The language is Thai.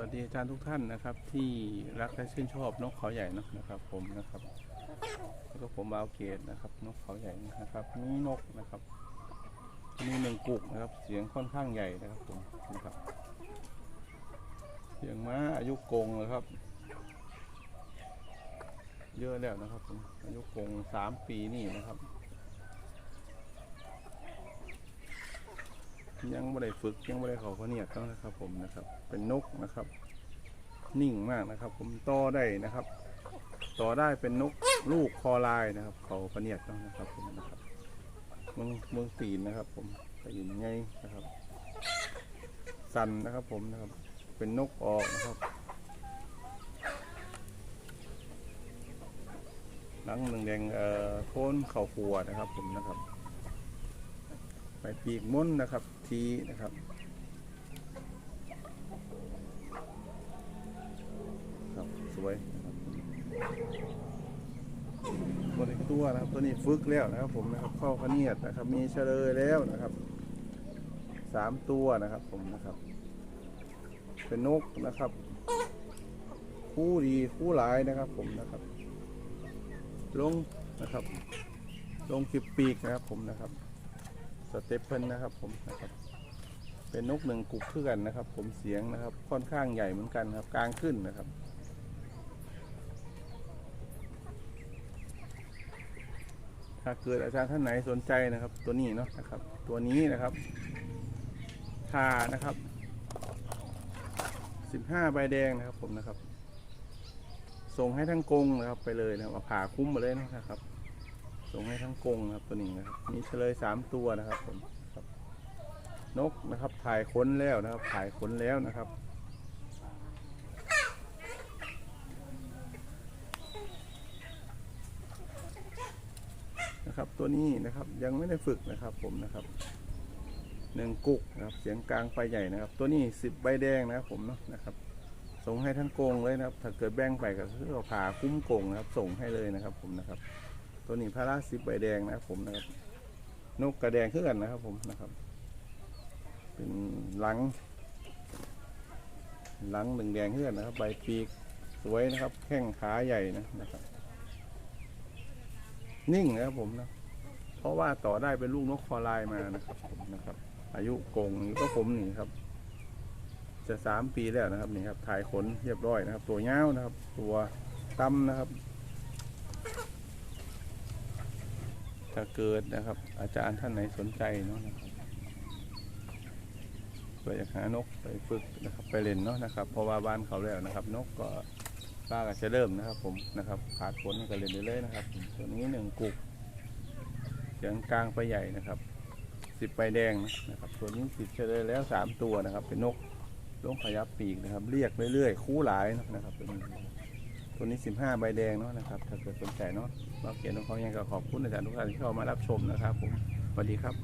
วัสดีอาจารย์ทุกท่านนะครับ ที่รักและชื่นชอบนกเขาใหญ่นะครับ ผมนะครับแล้วก็ผมบาเกตนะครับนกเขาใหญ่นะครับนี่นกนะครับมีหนึ่งกุกนะครับ เสียงค่อนข้างใหญ่นะครับผมนะครับ เสียงม้าอายุกงนะครับ เยอะแล้วนะครับผมอายุกงสามปีนี่นะครับ ยังไม่ได้ฝึกยังไม่ได้เขาเขาเนียดต้องนะครับ ผมนะครับ เป็นนกนะครับ นิ่งมากนะครับ ผมต่อได้นะครับ ต่อได้เป็นนกลูกคอลายนะครับ เขาพะเนียดต้องนะครับ ผมนะครับเมืองเมืองตีนนะครับ ผมตีนไงนะครับ สันนะครับ ผมนะครับ เป็นนกออกนะครับหลังหนึ่งแดงเอ่อโคนเข่าปัวนะครับ ผมนะครับไปปีกม้นนะครับ ทีนะครับครับสวยตัวนี้ตัวนะครับตัวนี้ฝึกแล้วนะครับผมนะครับเข้าพะเนียดนะครับ มีเฉลยแล้วนะครับสามตัวนะครับผมนะครับ เป็นนกนะครับ คู่ดีคู่หลายนะครับ ผมนะครับ ลงนะครับ ลงคลิปปีกนะครับผมนะครับ สเตปเปิลนะครับผมนะครับเป็นนกหนึ่งกุกขึ้นกันนะครับ ผมเสียงนะครับ ค่อนข้างใหญ่เหมือนกันครับ กลางขึ้นนะครับถ้าเกิดอาจารย์ท่านไหนสนใจนะครับ ตัวนี้เนาะนะครับ ตัวนี้นะครับทานะครับสิบห้าใบแดงนะครับผมนะครับ ส่งให้ทั้งกรงนะครับไปเลยนะครับเอาผ่าคุ้มมาเลยนะครับ ส่งให้ทั้งกรงครับตัวนี้นะครับ มีเฉลยสามตัวนะครับผมครับ นกนะครับถ่ายขนแล้วนะครับ ถ่ายขนแล้วนะครับนะครับตัวนี้นะครับยังไม่ได้ฝึกนะครับผมนะครับหนึ่งกุกนะครับเสียงกลางไปใหญ่นะครับ ตัวนี้สิบใบแดงนะครับผมเนาะนะครับ ส่งให้ทั้งกงเลยนะครับ ถ้าเกิดแบ่งไปก็คือเอาผ่าคุ้มกงนะครับ ส่งให้เลยนะครับผมนะครับ ตัวนี้พาราสิบใบแดงนะครับผมนะครับ นกกระแดงขึ้นกันนะครับผมนะครับ เป็นหลัง หลังหนึ่งแดงขึ้นกันนะครับ ใบปีกสวยนะครับ แข้งขาใหญ่นะนะครับ นิ่งนะครับผมนะ เพราะว่าต่อได้เป็นลูกนกคอลายมานะครับผมนะครับ อายุกงนี่ก็ผมนี่ครับ จะสามปีแล้วนะครับนี่ครับถ่ายขนเรียบร้อยนะครับ ตัวเงาวนะครับ ตัวตั้มนะครับ ถ้าเกิดนะครับ อาจารย์ท่านไหนสนใจเนาะนะครับเพื่ออยากหานกไปฝึกนะครับไปเล่นเนาะนะครับเพราะว่าบ้านเขาแล้วนะครับ นกก็ป้าก็จะเริ่มนะครับ ผมนะครับขาดฝนก็เล่นได้เลยนะครับตัวนี้หนึ่งกุกเสียงกลางไปใหญ่นะครับสิบใบแดงนะครับตัวนี้สิบเฉลยแล้วสามตัวนะครับ เป็นนกลงขยับปีกนะครับ เรียกเรื่อยๆคู่หลายนะครับตัวนี้ ตัวนี้สิบห้าใบแดงเนาะนะครับ ถ้าเกิดสนใจเนาะเราเขียนของเขายังก็ขอบคุณอาจารย์ทุกท่านที่เข้ามารับชมนะครับผมสวัสดีครับ